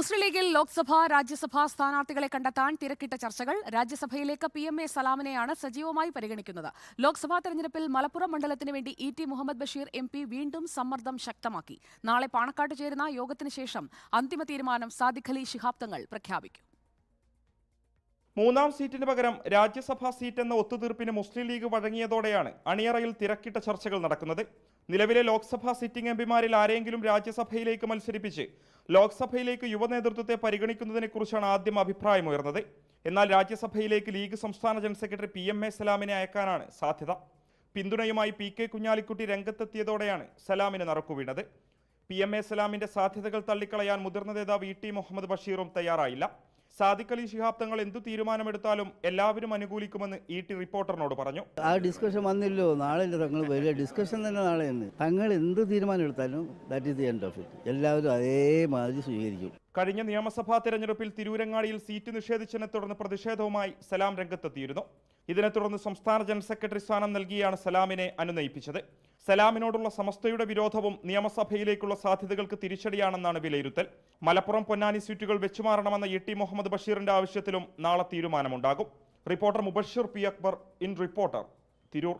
മുസ്ലിം ലീഗിൽ ലോക്സഭ രാജ്യസഭാ സ്ഥാനാർത്ഥികളെ കണ്ടെത്താൻ തിരക്കിട്ട ചർച്ചകൾ രാജ്യസഭയിലേക്ക് പി എം എ സലാമിനെയാണ് സജീവമായി പരിഗണിക്കുന്നത്. ലോക്സഭാ തെരഞ്ഞെടുപ്പിൽ മലപ്പുറം മണ്ഡലത്തിന് വേണ്ടി E T Muhammad Basheer M P വീണ്ടും സമ്മർദ്ദം ശക്തമാക്കി. നാളെ പാണക്കാട്ട് ചേരുന്ന യോഗത്തിന് ശേഷം അന്തിമ തീരുമാനം സാദിഖലി അലി ശിഹാബ് തങ്ങൾ പ്രഖ്യാപിക്കും. മൂന്നാം സീറ്റിന് പകരം രാജ്യസഭാ സീറ്റ് എന്ന ഒത്തുതീർപ്പിന് മുസ്ലിം ലീഗ് വഴങ്ങിയതോടെയാണ് അണിയറയിൽ തിരക്കിട്ട ചർച്ചകൾ നടക്കുന്നത്. നിലവിലെ ലോക്സഭാ സിറ്റിംഗ് എംപിമാരിൽ ആരെങ്കിലും രാജ്യസഭയിലേക്ക് മത്സരിപ്പിച്ച് ലോക്സഭയിലേക്ക് യുവ നേതൃത്വത്തെ പരിഗണിക്കുന്നതിനെക്കുറിച്ചാണ് ആദ്യം അഭിപ്രായമുയർന്നത്. എന്നാൽ രാജ്യസഭയിലേക്ക് ലീഗ് സംസ്ഥാന general secretary P M A സലാമിനെ അയക്കാനാണ് സാധ്യത. പിന്തുണയുമായി പി കെ കുഞ്ഞാലിക്കുട്ടി രംഗത്തെത്തിയതോടെയാണ് സലാമിന് നറുക്കു വീണത്. പി എം എ സലാമിന്റെ സാധ്യതകൾ തള്ളിക്കളയാൻ മുതിർന്ന നേതാവ് ഇ ടി മുഹമ്മദ് ബഷീറും തയ്യാറായില്ല. സാദിഖ് അലി ശിഹാബ് തങ്ങൾ എന്തു തീരുമാനമെടുത്താലും എല്ലാവരും അനുകൂലിക്കുമെന്ന് ഇ ടി റിപ്പോർട്ടറിനോട് പറഞ്ഞു. ആ ഡിസ്കഷൻ വന്നില്ലോ നാളെ തങ്ങൾ വലിയ ഡിസ്കഷൻ തന്നെ നാളെ തങ്ങൾ എന്ത് തീരുമാനം എടുത്താലും that is the end of it എല്ലാവരും അതേമാതിരി സ്വീകരിക്കും. കഴിഞ്ഞ നിയമസഭാ തെരഞ്ഞെടുപ്പിൽ തിരൂരങ്ങാടിയിൽ സീറ്റ് നിഷേധിച്ചതിനെ തുടർന്ന് പ്രതിഷേധവുമായി സലാം രംഗത്തെത്തിയിരുന്നു. ഇതിനെ തുടർന്ന് സംസ്ഥാന ജനറൽ സെക്രട്ടറി സ്ഥാനം നൽകിയാണ് സലാമിനെ അനുനയിപ്പിച്ചത്. സലാമിനോടുള്ള സമസ്തയുടെ വിരോധവും നിയമസഭയിലേക്കുള്ള സാധ്യതകൾക്ക് തിരിച്ചടിയാണെന്നാണ് വിലയിരുത്തൽ. മലപ്പുറം പൊന്നാനി സീറ്റുകൾ വെച്ചുമാറണമെന്ന ഇ ടി മുഹമ്മദ് ബഷീറിന്റെ ആവശ്യത്തിലും നാളെ തീരുമാനമുണ്ടാകും. Reporter Mubasheer P Akbar in reporter Tirur.